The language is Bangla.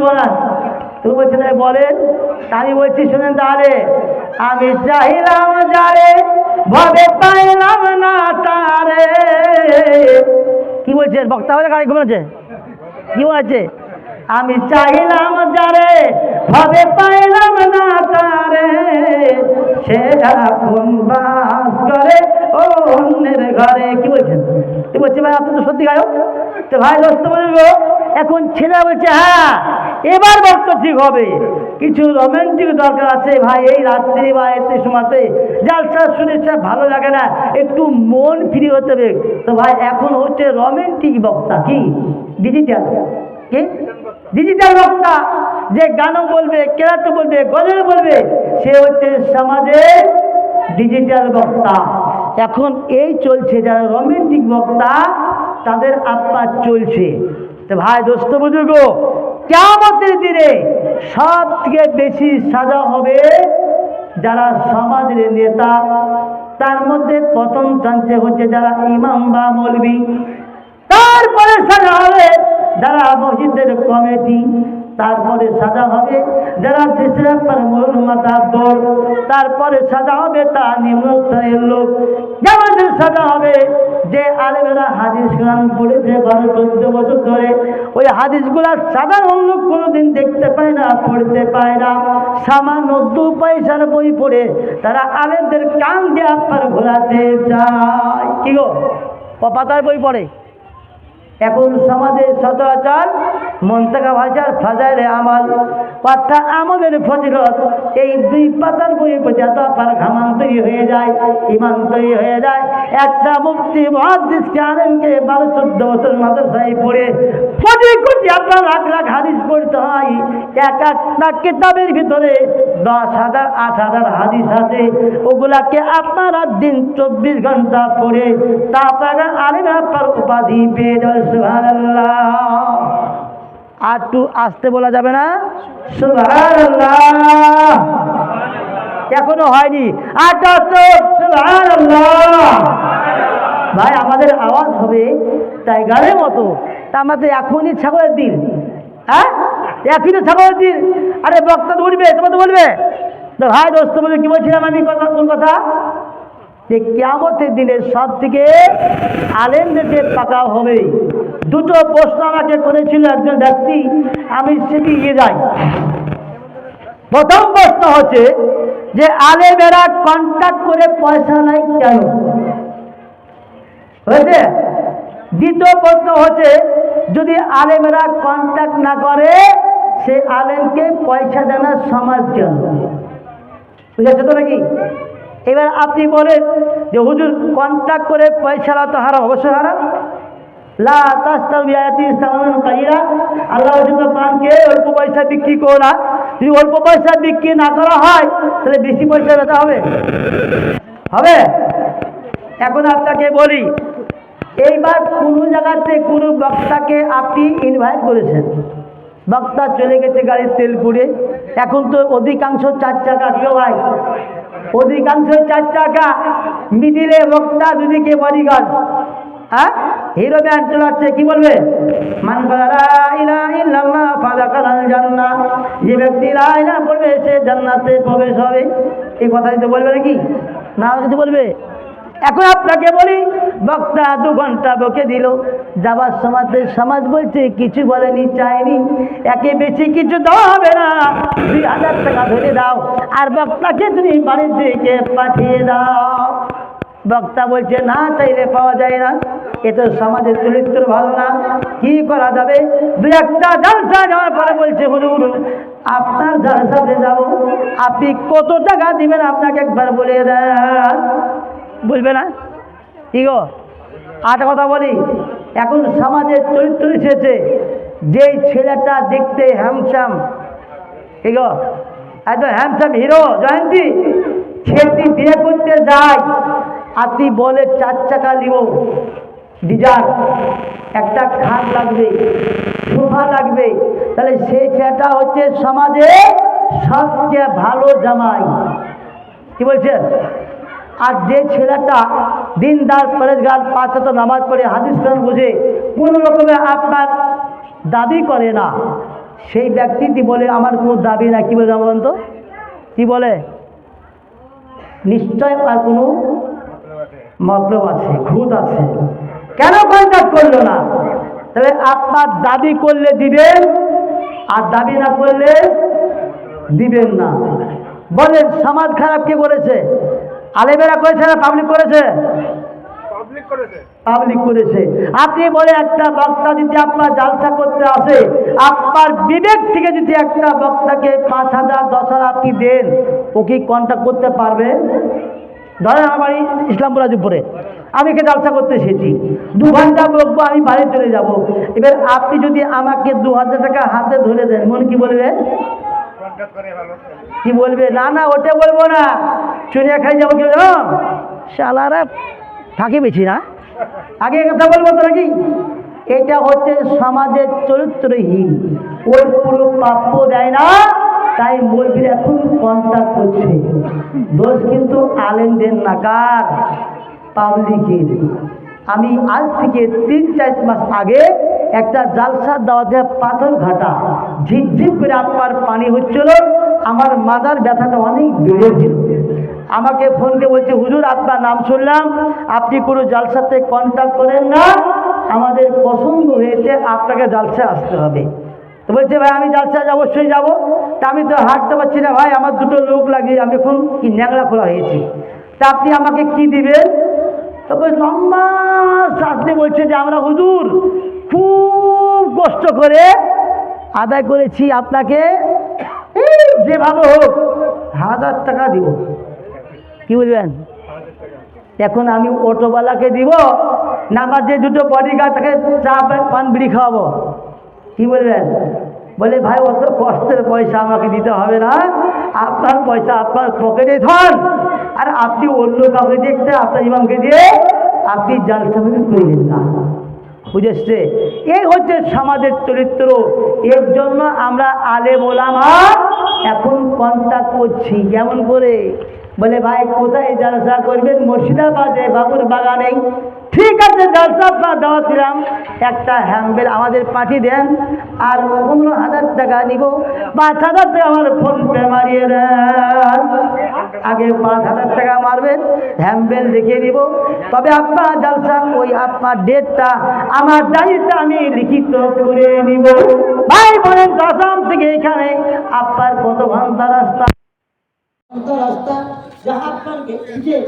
বলব না তুমি বলছে তাই বলেন। আমি বলছি, শুনেন তাহলে। আমি চাইলাম যারে, ভবে পাইলাম না তারে। কি বলছেন? বক্তা বলে গাড়ি ঘুমাচ্ছে? কি বলেছে? আমি চাইলাম যারে, ভবে পাইলাম না তারে। সে এখন বাস করে ও অন্যের ঘরে। কি বলছেন? কি বলছে ভাই? আপনি তো সত্যি গায়ক। তো ভাই, দোস্ত বলব এখন ছেলে বলছে হ্যাঁ এবার বক্ত ঠিক হবে। কিছু রোমান্টিক দরকার আছে ভাই, এই রাত্রি বা এতে সময়তে। জালসা শুনেছে ভালো লাগে না, একটু মন ফ্রি হতে হবে। তো ভাই, এখন হচ্ছে রোমান্টিক বক্তা, কি? ডিজিটাল কি? ডিজিটাল বক্তা, যে গানও বলবে, কেরাতে বলবে, গজল বলবে, সে হচ্ছে সমাজের ডিজিটাল বক্তা। এখন এই চলছে, যারা রোমান্টিক বক্তা, তাদের আপ্পা চলছে। তো ভাই, দোস্ত বুজুর্গ কেমতের দিনে সব থেকে বেশি সাজা হবে যারা সমাজের নেতা, তার মধ্যে প্রথম চান্সে হচ্ছে যারা ইমাম বা মলবি। তারপরে সাজা হবে যারা মসজিদের কমিটি, তারপরে সাজা হবে। যারা দেশের মরুন মাতার দল, তারপরে সাজা হবে তা নিম্ন স্তরের লোক। যেমন সাজা হবে, যে আলেমেরা হাদিস কোরআন পড়েছে বারো, চোদ্দ বছর ধরে, ওই হাদিসগুলা সাধারণ লোক কোনোদিন দেখতে পায় না, পড়তে পায় না। সামান্য দু পয়সার বই পড়ে তারা আলেমদের কান দিয়ে আপনার ঘোরাতে চায়। কি গো? পাতার বই পড়ে? এখন সমাজে সচরাচর মন্তকা ভাষার ফাজাইলে আমাল। অর্থাৎ আমাদের ফজিলত, এই দুই পাতার বই পড়ে এত আপনার ঘামান তৈরি হয়ে যায় ইমান তৈরি হয়ে যায়, একটা মুক্তি মহাদিসকে কে বারো চোদ্দ বছর মাদ্রাসায় পড়ে কোটি আপনার লাখ লাখ হাদিস পড়তে হয়, এক একটা কিতাবের ভিতরে দশ হাজার, আট হাজার হাদিস আছে, ওগুলাকে আপনারা দিন চব্বিশ ঘণ্টা পড়ে তারপরে আলেম আপনার উপাধি পেয়ে আর একটু আসতে বলা যাবে না? এখনও হয়নি। আট সুবহানাল্লাহ। ভাই, আমাদের আওয়াজ হবে টাইগারের মতো। তা আমাদের এখনই ছাগলের দিন। হ্যাঁ? এখনই ছাগলের দিন। আরে, বক্তা তো উঠবে, তোমার তো বলবে। তো ভাই, দোস্ত বলে কি বলছিলাম আমি? কথা কোন কথা? যে কেমতের দিনে সব থেকে আলেমদের পাকা হবে। দুটো প্রশ্ন আমাকে করেছিল একজন ব্যক্তি, আমি সেটি ইয়ে যাই। প্রথম প্রশ্ন হচ্ছে যে, আলেমেরা কন্ট্যাক্ট করে পয়সা নাই কেন? হয়েছে? দ্বিতীয় প্রশ্ন হচ্ছে, যদি আলেমেরা কন্ট্যাক্ট না করে সে আলেমকে পয়সা দেনা সমাজ কেন বুঝেছে তো নাকি? এবার আপনি বলেন যে, হুজুর কন্ট্যাক্ট করে পয়সা তো হারাম, অবশ্যই হারাম। লা আল্লাহ পানকে অল্প পয়সা বিক্রি যদি অল্প পয়সা বিক্রি না করা হয়, তাহলে বেশি পয়সা হবে। হবে? এখন আপনাকে বলি এইবার কোনো জায়গাতে কোনো বক্তাকে আপনি ইনভাইট করেছেন? বক্তা চলে গেছে গাড়ির তেল পুড়ে। এখন তো অধিকাংশ চার চাকা কেউ ভাই? অধিকাংশ চার চাকা মিডিলে বক্তা দুদিকে বডিগার্ড হ্যাঁ? হিরো ব্যান্ড চলাচ্ছে, কি বলবে? মান জান্নাহ। যে ব্যক্তি লা ইলাহা বলবে, সে জান্নাতে প্রবেশ হবে। এই কথাই তো বলবে নাকি? না কিছু বলবে? এখন আপনাকে বলি, বক্তা দু ঘণ্টা বকে দিল। যাবার সমাজে সমাজ বলছে, কিছু বলেনি চাইনি একে বেশি কিছু দেওয়া হবে না। দুই হাজার টাকা ধরে দাও। আর বক্তাকে তুমি বাড়ির দিকে পাঠিয়ে দাও। বক্তা বলছে, না, চাইলে পাওয়া যায় না। এ তো সমাজের চরিত্র ভালো না। কি করা যাবে? দু একটা জালসা যাওয়ার পরে বলছে, হুজুর, আপনার জালসাতে যাব। আপনি কত টাকা দিবেন? আপনাকে একবার বলে দেন। বলবে না? কি গো? আরেকটা কথা বলি। এখন সমাজের চরিত্র এসেছে। যেই ছেলেটা দেখতে হ্যামসাম কি গো? একদম হ্যামসাম হিরো জয়ন্তী। ছেলেটি বিয়ে করতে যায়। আর তুই বলে, চার চাকা নিব। ডিজার একটা খাট লাগবে, সোফা লাগবে। তাহলে সেই ছেলেটা হচ্ছে সমাজে সবচেয়ে ভালো জামাই। কি বলছেন? আর যে ছেলেটা দিনদার পরেজগার পাঁচত নামাজ পড়ে হাদিস বুঝে, কোনো রকমের আপনার দাবি করে না। সেই ব্যক্তিটি বলে, আমার কোনো দাবি না কি বলে বলেন তো? কী বলে? নিশ্চয় আর কোনো মতলব আছে খুদ আছে। কেন কন্ট্যাক্ট করল না? তাহলে আপনার দাবি করলে দিবেন, আর দাবি না করলে দিবেন না। বলেন, সমাজ খারাপ কে করেছে? আলেমেরা করেছে না পাবলিক করেছে? পাবলিক করেছে। পাবলিক করেছে। আপনি বলে একটা বক্তা যদি আপনার জালসা করতে আসে আপনার বিবেক থেকে যদি একটা বক্তাকে পাঁচ হাজার দশ হাজার আপনি দেন ও কি কন্ট্যাক্ট করতে পারবে? ধরেন আমার ইসলামপুর রাজুপুরে আমি একে জালসা করতে এসেছি। দু ঘণ্টা বকবো আমি বাড়ি চলে যাব। এবার আপনি যদি আমাকে দু হাজার টাকা হাতে ধরে দেন মন কি বলবে? কি বলবে? না না, ওটা বলব না। চুরিয়া খাই যাব কি শালারা ফাঁকি বেছি না? আগে কথা বলব তো নাকি? এটা হচ্ছে সমাজের চরিত্রহীন। ওই পুরো প্রাপ্য দেয় না, তাই মন্দির এখন কন্ট্যাক্ট করছে। দোষ কিন্তু আলেমদের নাকার পাবলিকের। আমি আজ থেকে তিন চার মাস আগে একটা জালসার দাওয়াতে পাথর ঘাটা ঝিপঝিপ করে আপনার পানি হচ্ছিল, আমার মাদার ব্যথাটা অনেক বেড়েছিল আমাকে ফোন দিয়ে বলছে, হুজুর আপনার নাম শুনলাম, আপনি কোনো জালসাতে কন্ট্যাক্ট করেন না, আমাদের পছন্দ হয়েছে আপনাকে জালসা আসতে হবে। তো বলছে, ভাই, আমি জালসা অবশ্যই যাব। তা আমি তো হাঁটতে পারছি না, ভাই, আমার দুটো লোক লাগিয়ে আমি এখন কি ন্যাংরা খোলা হয়েছি। তা আপনি আমাকে কি দিবেন? তবে লম্বা শাস্তি বলছে যে আমরা হুজুর খুব কষ্ট করে আদায় করেছি আপনাকে। যেভাবে হোক হাজার টাকা দিব। কি বলবেন? এখন আমি অটোওয়ালাকে দিব না আমার যে দুটো বডিগার্ড তাকে চা, পান, বিড়ি খাওয়াবো। কি বলবেন? বলে, ভাই, অত কষ্টের পয়সা আমাকে দিতে হবে না। আপনার পয়সা আপনার পকেটে ধন আর আপনি অন্য কাউকে দেখতে, আপনার ইমামকে দিয়ে আপনি জালসামি করলেন না। বুঝেছে? এই হচ্ছে সমাজের চরিত্র। এর জন্য আমরা আলে ওলামা এখন কন্ট্যাক্ট করছি। কেমন করে? বলে, ভাই, কোথায় জালসা করবেন? মুর্শিদাবাদে, বাবুর বাগানে। ঠিক আছে, জালসা, আপনার দাওয়াত দিলাম। একটা হ্যাম্বেল আমাদের পাঠিয়ে দেন, আর পনেরো হাজার টাকা নিব। পাঁচ হাজার টাকা আমার ফোন পে মারিয়ে দেন। আগে পাঁচ হাজার টাকা মারবেন হ্যাম্বেল দেখিয়ে দিব তবে আপনার জালসা, ওই আপনার ডেটটা, আমার ডায়েরিটা আমি লিখিত করে নিব। ভাই, বলেন আসাম থেকে এখানে আপনার কত ঘণ্টা রাস্তা? রাস্তা जहाँ पर जे